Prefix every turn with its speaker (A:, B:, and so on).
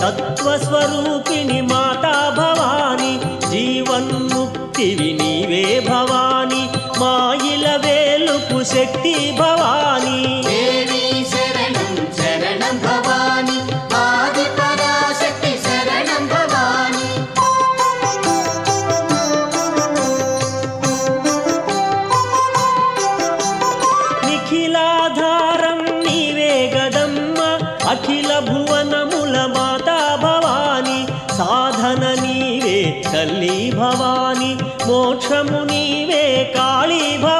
A: తత్వస్వరూపిణి మాతా భవాని. జీవన్ముక్తివి నీవే భవాని మాయిల వేలుపు శక్తి భవానీ. అఖిలాధారం నీవే గదమ్మ. అఖిల భువనముల మాతా భవాని. సాధన నీవే తల్లి భవాని. మోక్షము నీవే కాళీ భవాని